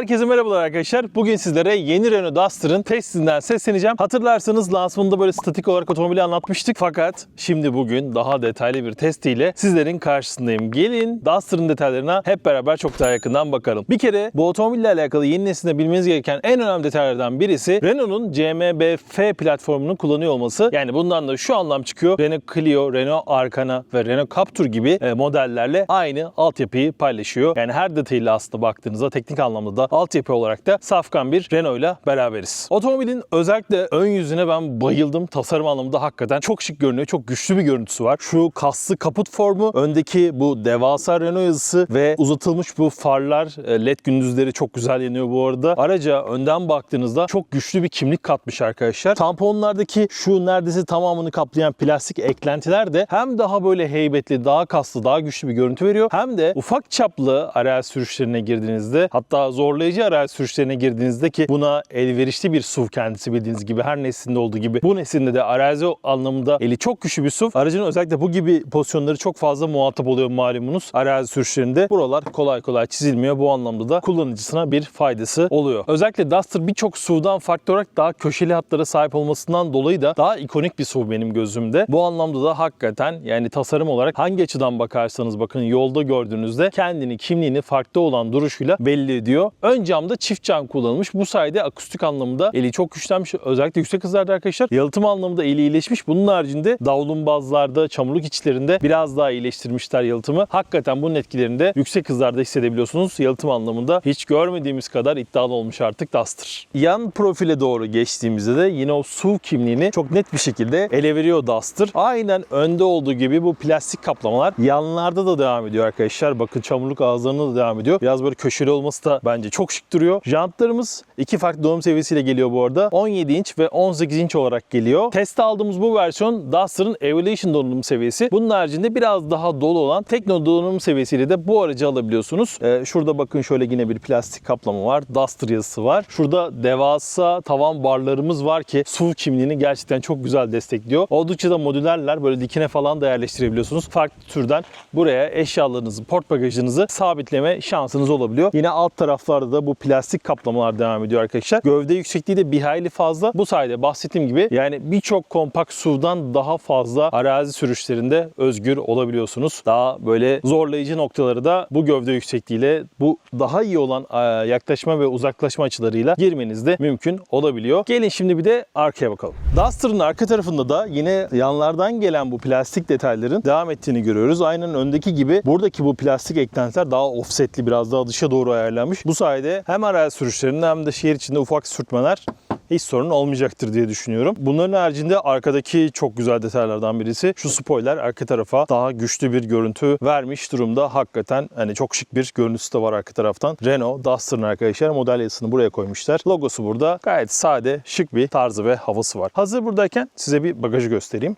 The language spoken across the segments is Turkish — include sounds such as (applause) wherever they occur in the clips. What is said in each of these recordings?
Herkese merhabalar arkadaşlar. Bugün sizlere yeni Renault Duster'ın testinden sesleneceğim. Hatırlarsanız lansmanında böyle statik olarak otomobili anlatmıştık. Fakat şimdi bugün daha detaylı bir testiyle sizlerin karşısındayım. Gelin Duster'ın detaylarına hep beraber çok daha yakından bakalım. Bir kere bu otomobille alakalı yeni nesilde bilmeniz gereken en önemli detaylardan birisi Renault'un CMB-F platformunu kullanıyor olması. Yani bundan da şu anlam çıkıyor. Renault Clio, Renault Arkana ve Renault Captur gibi e, modellerle aynı altyapıyı paylaşıyor. Yani her detayıyla aslında baktığınızda teknik anlamda da altyapı olarak da safkan bir Renault ile beraberiz. Otomobilin özellikle ön yüzüne ben bayıldım. Tasarım anlamında hakikaten çok şık görünüyor. Çok güçlü bir görüntüsü var. Şu kaslı kaput formu, öndeki bu devasa Renault yazısı ve uzatılmış bu farlar, e, led gündüzleri çok güzel yanıyor bu arada. Araca önden baktığınızda çok güçlü bir kimlik katmış arkadaşlar. Tamponlardaki şu neredeyse tamamını kaplayan plastik eklentiler de hem daha böyle heybetli, daha kaslı, daha güçlü bir görüntü veriyor. Hem de ufak çaplı araç sürüşlerine girdiğinizde hatta zorlayıcı araç sürüşlerine girdiğinizde ki buna elverişli bir SUV kendisi bildiğiniz gibi her neslinde olduğu gibi bu neslinde de arazi anlamında eli çok güçlü bir SUV. Aracın özellikle bu gibi pozisyonları çok fazla muhatap oluyor malumunuz arazi sürüşlerinde. Buralar kolay kolay çizilmiyor. Bu anlamda da kullanıcısına bir faydası oluyor. Özellikle Duster birçok SUV'dan farklı olarak daha köşeli hatlara sahip olmasından dolayı da daha ikonik bir SUV benim gözümde. Bu anlamda da hakikaten yani tasarım olarak hangi açıdan bakarsanız bakın yolda gördüğünüzde kendini, kimliğini farklı olan duruşuyla belli ediyor. Camda çift cam kullanılmış. Bu sayede akustik anlamında eli çok güçlenmiş. Özellikle yüksek hızlarda arkadaşlar. Yalıtım anlamında eli iyileşmiş. Bunun haricinde davlumbazlarda, çamurluk içlerinde biraz daha iyileştirmişler yalıtımı. Hakikaten bunun etkilerini de yüksek hızlarda hissedebiliyorsunuz. Yalıtım anlamında hiç görmediğimiz kadar iddialı olmuş artık Duster. Yan profile doğru geçtiğimizde de yine o SUV kimliğini çok net bir şekilde ele veriyor Duster. Aynen önde olduğu gibi bu plastik kaplamalar yanlarda da devam ediyor arkadaşlar. Bakın çamurluk ağızlarında da devam ediyor. Biraz böyle köşeli olması da bence çok şık duruyor. Jantlarımız iki farklı donanım seviyesiyle geliyor bu arada. 17 inç ve 18 inç olarak geliyor. Teste aldığımız bu versiyon Duster'ın Evolution donanım seviyesi. Bunun haricinde biraz daha dolu olan Tekno donanım seviyesiyle de bu aracı alabiliyorsunuz. Ee, şurada bakın şöyle yine bir plastik kaplama var. Duster yazısı var. Şurada devasa tavan barlarımız var ki SUV kimliğini gerçekten çok güzel destekliyor. Oldukça da modülerler. Böyle dikine falan da yerleştirebiliyorsunuz. Farklı türden buraya eşyalarınızı, port bagajınızı sabitleme şansınız olabiliyor. Yine alt taraflarda da bu plastik kaplamalar devam ediyor arkadaşlar. Gövde yüksekliği de bir hayli fazla. Bu sayede bahsettiğim gibi yani birçok kompakt SUV'dan daha fazla arazi sürüşlerinde özgür olabiliyorsunuz. Daha böyle zorlayıcı noktaları da bu gövde yüksekliğiyle bu daha iyi olan e, yaklaşma ve uzaklaşma açılarıyla girmeniz de mümkün olabiliyor. Gelin şimdi bir de arkaya bakalım. Duster'ın arka tarafında da yine yanlardan gelen bu plastik detayların devam ettiğini görüyoruz. Aynen öndeki gibi buradaki bu plastik eklentiler daha offsetli biraz daha dışa doğru ayarlanmış. Bu sayede hem arazi sürüşlerinde hem de şehir içinde ufak sürtmeler hiç sorun olmayacaktır diye düşünüyorum. Bunların haricinde arkadaki çok güzel detaylardan birisi şu spoiler arka tarafa daha güçlü bir görüntü vermiş durumda. Hakikaten hani çok şık bir görüntüsü de var arka taraftan. Renault Duster'ın arkadaşlar model yazısını buraya koymuşlar. Logosu burada. Gayet sade, şık bir tarzı ve havası var. Hazır buradayken size bir bagajı göstereyim.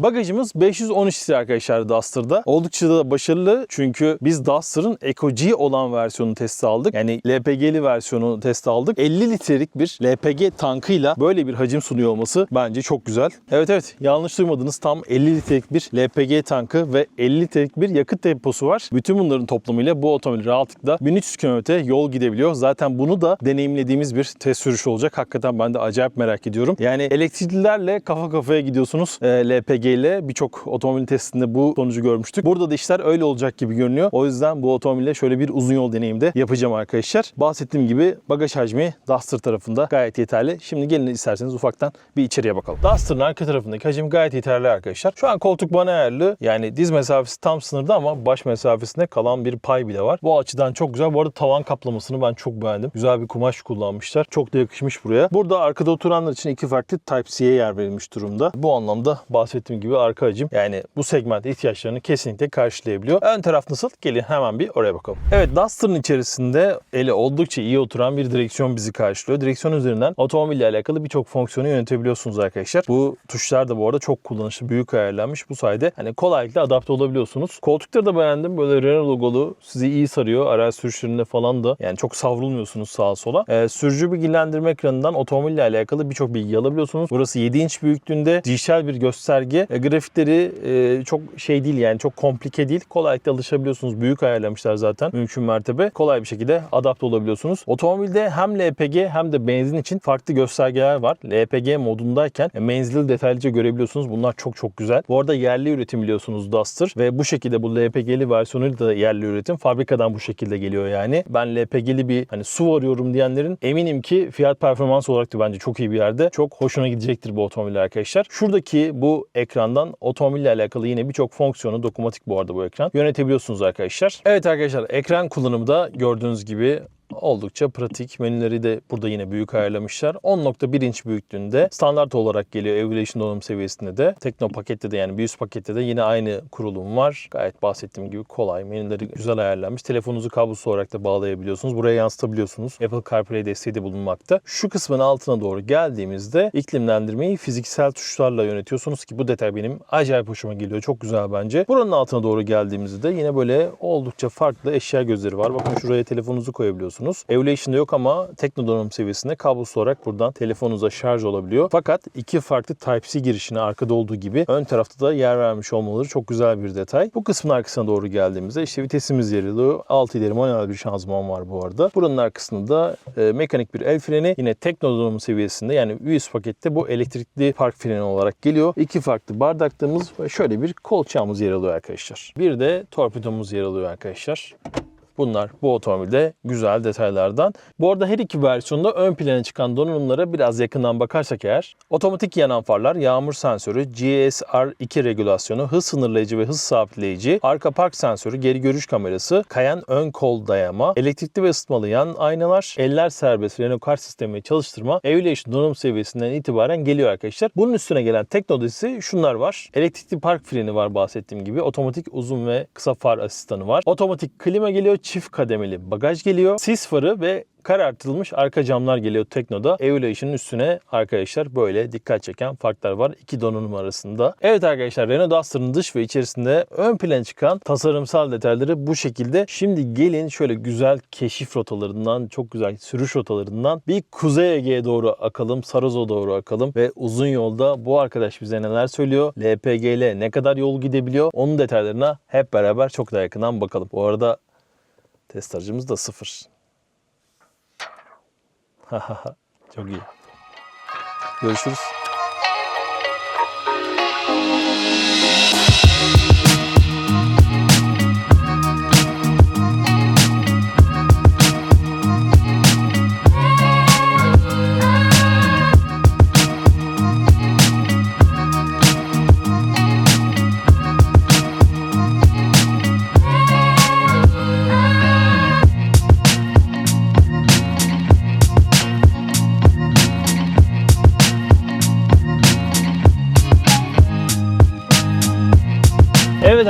Bagajımız 513 litre arkadaşlar Duster'da. Oldukça da başarılı çünkü biz Duster'ın Eco G olan versiyonunu test aldık. Yani LPG'li versiyonu test aldık. 50 litrelik bir LPG tankıyla böyle bir hacim sunuyor olması bence çok güzel. Evet evet yanlış duymadınız tam 50 litrelik bir LPG tankı ve 50 litrelik bir yakıt deposu var. Bütün bunların toplamıyla bu otomobil rahatlıkla 1300 km yol gidebiliyor. Zaten bunu da deneyimlediğimiz bir test sürüşü olacak. Hakikaten ben de acayip merak ediyorum. Yani elektriklilerle kafa kafaya gidiyorsunuz. E, LPG ile birçok otomobil testinde bu sonucu görmüştük. Burada da işler öyle olacak gibi görünüyor. O yüzden bu otomobille şöyle bir uzun yol deneyimi de yapacağım arkadaşlar. Bahsettiğim gibi bagaj hacmi Duster tarafında gayet yeterli. Şimdi gelin isterseniz ufaktan bir içeriye bakalım. Duster'ın arka tarafındaki hacim gayet yeterli arkadaşlar. Şu an koltuk bana ayarlı. Yani diz mesafesi tam sınırda ama baş mesafesinde kalan bir pay bile var. Bu açıdan çok güzel. Bu arada tavan kaplamasını ben çok beğendim. Güzel bir kumaş kullanmışlar. Çok da yakışmış buraya. Burada arkada oturanlar için iki farklı Type-C'ye yer verilmiş durumda. Bu anlamda bahsettiğim gibi arka hacim yani bu segment ihtiyaçlarını kesinlikle karşılayabiliyor. Ön taraf nasıl? Gelin hemen bir oraya bakalım. Evet Duster'ın içerisinde eli oldukça iyi oturan bir direksiyon bizi karşılıyor. Direksiyon üzerinden otomobille alakalı birçok fonksiyonu yönetebiliyorsunuz arkadaşlar. Bu tuşlar da bu arada çok kullanışlı, büyük ayarlanmış. Bu sayede hani kolaylıkla adapte olabiliyorsunuz. Koltukları da beğendim. Böyle Renault logolu sizi iyi sarıyor. Araç sürüşlerinde falan da yani çok savrulmuyorsunuz sağa sola. Ee, sürücü bilgilendirme ekranından otomobille alakalı birçok bilgi alabiliyorsunuz. Burası 7 inç büyüklüğünde dijital bir gösterge E, grafikleri e, çok şey değil yani çok komplike değil. Kolaylıkla alışabiliyorsunuz. Büyük ayarlamışlar zaten mümkün mertebe. Kolay bir şekilde adapte olabiliyorsunuz. Otomobilde hem LPG hem de benzin için farklı göstergeler var. LPG modundayken e, menzili detaylıca görebiliyorsunuz. Bunlar çok çok güzel. Bu arada yerli üretim biliyorsunuz Duster ve bu şekilde bu LPG'li versiyonu da yerli üretim. Fabrikadan bu şekilde geliyor yani. Ben LPG'li bir hani su arıyorum diyenlerin eminim ki fiyat performans olarak da bence çok iyi bir yerde. Çok hoşuna gidecektir bu otomobiller arkadaşlar. Şuradaki bu ekrandan otomobille alakalı yine birçok fonksiyonu dokunmatik bu arada bu ekran yönetebiliyorsunuz arkadaşlar. Evet arkadaşlar ekran kullanımı da gördüğünüz gibi oldukça pratik. Menüleri de burada yine büyük ayarlamışlar. 10.1 inç büyüklüğünde standart olarak geliyor Evolution donanım seviyesinde de. Tekno pakette de yani bir üst pakette de yine aynı kurulum var. Gayet bahsettiğim gibi kolay. Menüleri güzel ayarlanmış. Telefonunuzu kablosuz olarak da bağlayabiliyorsunuz. Buraya yansıtabiliyorsunuz. Apple CarPlay desteği de bulunmakta. Şu kısmın altına doğru geldiğimizde iklimlendirmeyi fiziksel tuşlarla yönetiyorsunuz ki bu detay benim acayip hoşuma geliyor. Çok güzel bence. Buranın altına doğru geldiğimizde de yine böyle oldukça farklı eşya gözleri var. Bakın şuraya telefonunuzu koyabiliyorsunuz. Evolution'da yok ama tekno donanım seviyesinde kablosuz olarak buradan telefonunuza şarj olabiliyor. Fakat iki farklı Type-C girişine arkada olduğu gibi ön tarafta da yer vermiş olmaları çok güzel bir detay. Bu kısmın arkasına doğru geldiğimizde işte vitesimiz yer alıyor. 6 ileri manuel bir şanzıman var bu arada. Buranın arkasında da e, mekanik bir el freni yine tekno donanım seviyesinde yani üst pakette bu elektrikli park freni olarak geliyor. İki farklı bardaklığımız ve şöyle bir kolçağımız yer alıyor arkadaşlar. Bir de torpidomuz yer alıyor arkadaşlar. Bunlar bu otomobilde güzel detaylardan. Bu arada her iki versiyonda ön plana çıkan donanımlara biraz yakından bakarsak eğer otomatik yanan farlar, yağmur sensörü, GSR2 regülasyonu, hız sınırlayıcı ve hız sabitleyici, arka park sensörü, geri görüş kamerası, kayan ön kol dayama, elektrikli ve ısıtmalı yan aynalar, eller serbest Renault Kart sistemi çalıştırma, Evolution donanım seviyesinden itibaren geliyor arkadaşlar. Bunun üstüne gelen teknolojisi şunlar var. Elektrikli park freni var bahsettiğim gibi. Otomatik uzun ve kısa far asistanı var. Otomatik klima geliyor. Çift kademeli bagaj geliyor. Sis farı ve karartılmış arka camlar geliyor Tekno'da. Evolution'un üstüne arkadaşlar böyle dikkat çeken farklar var iki donanım arasında. Evet arkadaşlar Renault Duster'ın dış ve içerisinde ön plan çıkan tasarımsal detayları bu şekilde. Şimdi gelin şöyle güzel keşif rotalarından, çok güzel sürüş rotalarından bir Kuzey Ege'ye doğru akalım, Saroz'a doğru akalım ve uzun yolda bu arkadaş bize neler söylüyor? LPG ile ne kadar yol gidebiliyor? Onun detaylarına hep beraber çok daha yakından bakalım. Bu arada test aracımız da sıfır. (laughs) Çok iyi. Görüşürüz.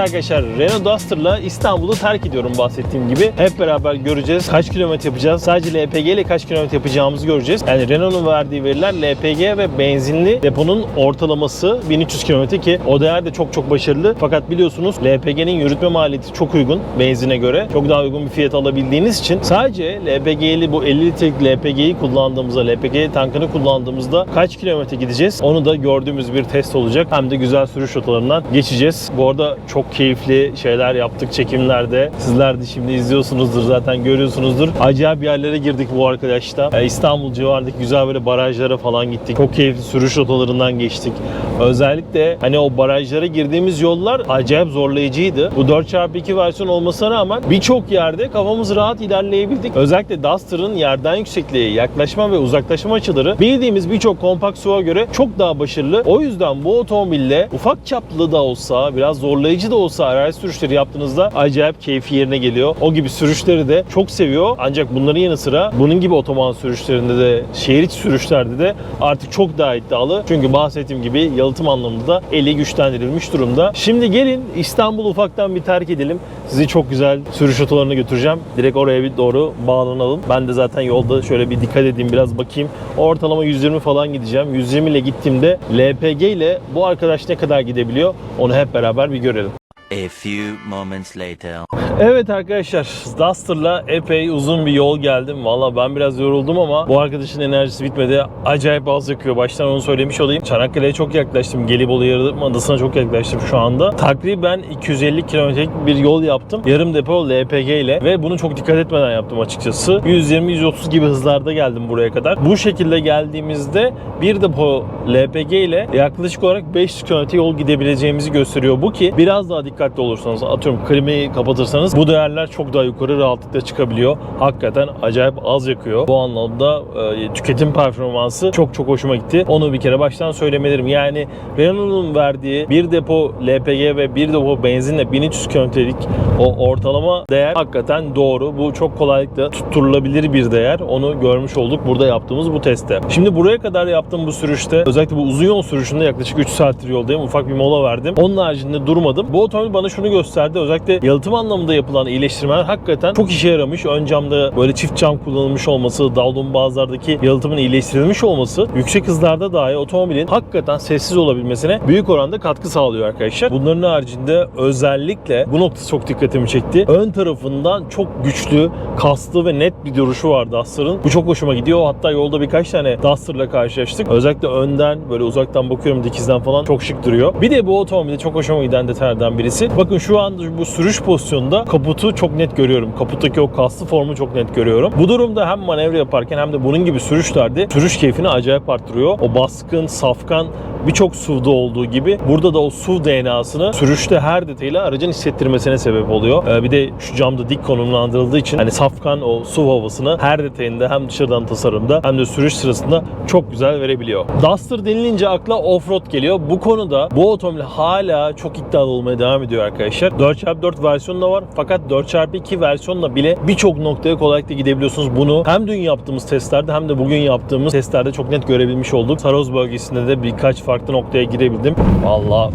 Arkadaşlar Renault Duster'la İstanbul'u terk ediyorum bahsettiğim gibi. Hep beraber göreceğiz. Kaç kilometre yapacağız? Sadece LPG ile kaç kilometre yapacağımızı göreceğiz. Yani Renault'un verdiği veriler LPG ve benzinli deponun ortalaması 1300 kilometre ki o değer de çok çok başarılı. Fakat biliyorsunuz LPG'nin yürütme maliyeti çok uygun benzine göre. Çok daha uygun bir fiyat alabildiğiniz için sadece LPG'li bu 50 litrelik LPG'yi kullandığımızda, LPG tankını kullandığımızda kaç kilometre gideceğiz? Onu da gördüğümüz bir test olacak. Hem de güzel sürüş rotalarından geçeceğiz. Bu arada çok keyifli şeyler yaptık çekimlerde. Sizler de şimdi izliyorsunuzdur zaten görüyorsunuzdur. Acayip yerlere girdik bu arkadaşla. Ee, İstanbul civarındaki güzel böyle barajlara falan gittik. Çok keyifli sürüş rotalarından geçtik. Özellikle hani o barajlara girdiğimiz yollar acayip zorlayıcıydı. Bu 4x2 versiyon olmasına rağmen birçok yerde kafamız rahat ilerleyebildik. Özellikle Duster'ın yerden yüksekliğe yaklaşma ve uzaklaşma açıları bildiğimiz birçok kompakt SUV'a göre çok daha başarılı. O yüzden bu otomobille ufak çaplı da olsa biraz zorlayıcı da olsa araç sürüşleri yaptığınızda acayip keyfi yerine geliyor. O gibi sürüşleri de çok seviyor. Ancak bunların yanı sıra bunun gibi otoban sürüşlerinde de şehir içi sürüşlerde de artık çok daha iddialı. Çünkü bahsettiğim gibi yalıtım anlamında da eli güçlendirilmiş durumda. Şimdi gelin İstanbul'u ufaktan bir terk edelim. Sizi çok güzel sürüş rotalarına götüreceğim. Direkt oraya bir doğru bağlanalım. Ben de zaten yolda şöyle bir dikkat edeyim biraz bakayım. Ortalama 120 falan gideceğim. 120 ile gittiğimde LPG ile bu arkadaş ne kadar gidebiliyor onu hep beraber bir görelim. A few moments later. Evet arkadaşlar Duster'la epey uzun bir yol geldim. Valla ben biraz yoruldum ama bu arkadaşın enerjisi bitmedi. Acayip az yakıyor. Baştan onu söylemiş olayım. Çanakkale'ye çok yaklaştım. Gelibolu Yarımadası'na çok yaklaştım şu anda. Takriben 250 kilometrelik bir yol yaptım. Yarım depo LPG ile ve bunu çok dikkat etmeden yaptım açıkçası. 120-130 gibi hızlarda geldim buraya kadar. Bu şekilde geldiğimizde bir depo LPG ile yaklaşık olarak 500 kilometre yol gidebileceğimizi gösteriyor. Bu ki biraz daha dikkatli olursanız atıyorum klimayı kapatırsanız bu değerler çok daha yukarı rahatlıkla çıkabiliyor. Hakikaten acayip az yakıyor. Bu anlamda e, tüketim performansı çok çok hoşuma gitti. Onu bir kere baştan söylemelerim. Yani Renault'un verdiği bir depo LPG ve bir depo benzinle 1300 kilometrelik o ortalama değer hakikaten doğru. Bu çok kolaylıkla tutturulabilir bir değer. Onu görmüş olduk burada yaptığımız bu testte. Şimdi buraya kadar yaptığım bu sürüşte özellikle bu uzun yol sürüşünde yaklaşık 3 saattir yoldayım. Ufak bir mola verdim. Onun haricinde durmadım. Bu otomobil bana şunu gösterdi. Özellikle yalıtım anlamında yapılan iyileştirmeler hakikaten çok işe yaramış. Ön camda böyle çift cam kullanılmış olması, davlun bazılardaki yalıtımın iyileştirilmiş olması yüksek hızlarda dahi otomobilin hakikaten sessiz olabilmesine büyük oranda katkı sağlıyor arkadaşlar. Bunların haricinde özellikle bu nokta çok dikkatimi çekti. Ön tarafından çok güçlü, kaslı ve net bir duruşu var Duster'ın. Bu çok hoşuma gidiyor. Hatta yolda birkaç tane Duster'la karşılaştık. Özellikle önden böyle uzaktan bakıyorum dikizden falan çok şık duruyor. Bir de bu otomobilde çok hoşuma giden detaylardan birisi. Bakın şu anda bu sürüş pozisyonunda kaputu çok net görüyorum. Kaputtaki o kaslı formu çok net görüyorum. Bu durumda hem manevra yaparken hem de bunun gibi sürüşlerde sürüş keyfini acayip arttırıyor. O baskın, safkan birçok SUV'da olduğu gibi burada da o SUV DNA'sını sürüşte her detayıyla aracın hissettirmesine sebep oluyor. Ee, bir de şu camda dik konumlandırıldığı için hani safkan o SUV havasını her detayında hem dışarıdan tasarımda hem de sürüş sırasında çok güzel verebiliyor. Duster denilince akla offroad geliyor. Bu konuda bu otomobil hala çok iddialı olmaya devam ediyor arkadaşlar. 4x4 versiyonu da var fakat 4x2 versiyonla bile birçok noktaya kolaylıkla gidebiliyorsunuz. Bunu hem dün yaptığımız testlerde hem de bugün yaptığımız testlerde çok net görebilmiş olduk. Saroz bölgesinde de birkaç farklı noktaya girebildim. Valla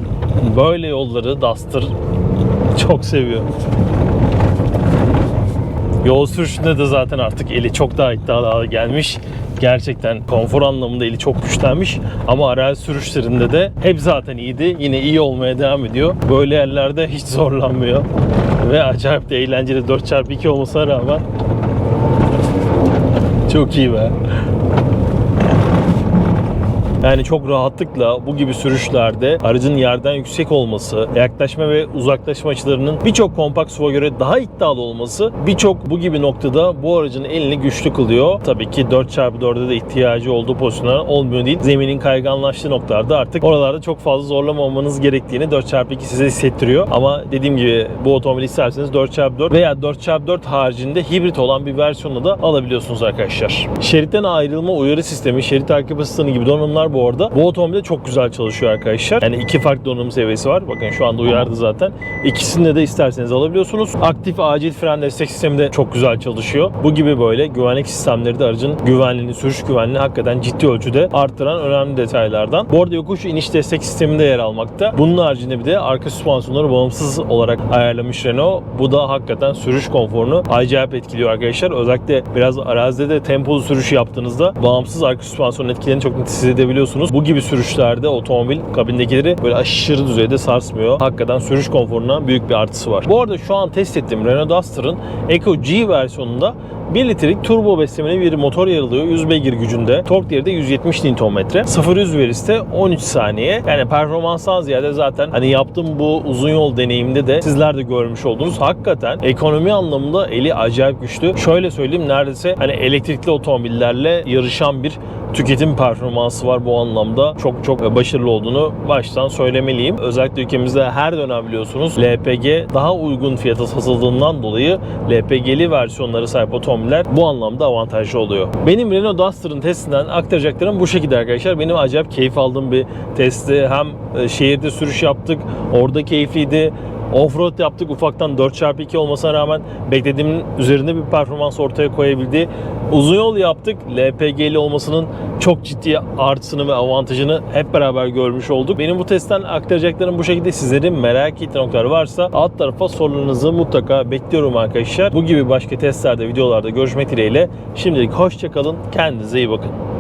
böyle yolları Duster çok seviyor. Yol sürüşünde de zaten artık eli çok daha iddialı gelmiş. Gerçekten konfor anlamında eli çok güçlenmiş. Ama arazi sürüşlerinde de hep zaten iyiydi. Yine iyi olmaya devam ediyor. Böyle yerlerde hiç zorlanmıyor. Ve acayip de eğlenceli 4x2 olmasına rağmen çok iyi be. Yani çok rahatlıkla bu gibi sürüşlerde aracın yerden yüksek olması, yaklaşma ve uzaklaşma açılarının birçok kompakt SUV'a göre daha iddialı olması birçok bu gibi noktada bu aracın elini güçlü kılıyor. Tabii ki 4x4'de de ihtiyacı olduğu pozisyonlar olmuyor değil. Zeminin kayganlaştığı noktalarda artık oralarda çok fazla zorlamamanız gerektiğini 4x2 size hissettiriyor. Ama dediğim gibi bu otomobili isterseniz 4x4 veya 4x4 haricinde hibrit olan bir versiyonla da alabiliyorsunuz arkadaşlar. Şeritten ayrılma uyarı sistemi, şerit takip asistanı gibi donanımlar bu arada. Bu otomobilde çok güzel çalışıyor arkadaşlar. Yani iki farklı donanım seviyesi var. Bakın şu anda uyardı zaten. İkisinde de isterseniz alabiliyorsunuz. Aktif acil fren destek sistemi de çok güzel çalışıyor. Bu gibi böyle güvenlik sistemleri de aracın güvenliğini, sürüş güvenliğini hakikaten ciddi ölçüde arttıran önemli detaylardan. Bu arada yokuş iniş destek sisteminde yer almakta. Bunun haricinde bir de arka süspansiyonları bağımsız olarak ayarlamış Renault. Bu da hakikaten sürüş konforunu acayip etkiliyor arkadaşlar. Özellikle biraz arazide de tempolu sürüş yaptığınızda bağımsız arka süspansiyon etkilerini çok net hissedebiliyorsunuz. Bu gibi sürüşlerde otomobil kabindekileri böyle aşırı düzeyde sarsmıyor. Hakikaten sürüş konforuna büyük bir artısı var. Bu arada şu an test ettiğim Renault Duster'ın Eco G versiyonunda 1 litrelik turbo beslemeli bir motor yer alıyor 100 beygir gücünde. Tork değeri de 170 Nm. 0-100 verisi de 13 saniye. Yani performanstan ziyade zaten hani yaptığım bu uzun yol deneyiminde de sizler de görmüş oldunuz. Hakikaten ekonomi anlamında eli acayip güçlü. Şöyle söyleyeyim neredeyse hani elektrikli otomobillerle yarışan bir tüketim performansı var bu anlamda. Çok çok başarılı olduğunu baştan söylemeliyim. Özellikle ülkemizde her dönem biliyorsunuz LPG daha uygun fiyata satıldığından dolayı LPG'li versiyonları sahip otomobiller bu anlamda avantajlı oluyor. Benim Renault Duster'ın testinden aktaracaklarım bu şekilde arkadaşlar. Benim acayip keyif aldığım bir testti. Hem e, şehirde sürüş yaptık. Orada keyifliydi. Offroad yaptık ufaktan 4x2 olmasına rağmen beklediğimin üzerinde bir performans ortaya koyabildi. Uzun yol yaptık. LPG'li olmasının çok ciddi artısını ve avantajını hep beraber görmüş olduk. Benim bu testten aktaracaklarım bu şekilde. Sizlerin merak ettiği noktalar varsa alt tarafa sorularınızı mutlaka bekliyorum arkadaşlar. Bu gibi başka testlerde, videolarda görüşmek dileğiyle. Şimdilik hoşçakalın. Kendinize iyi bakın.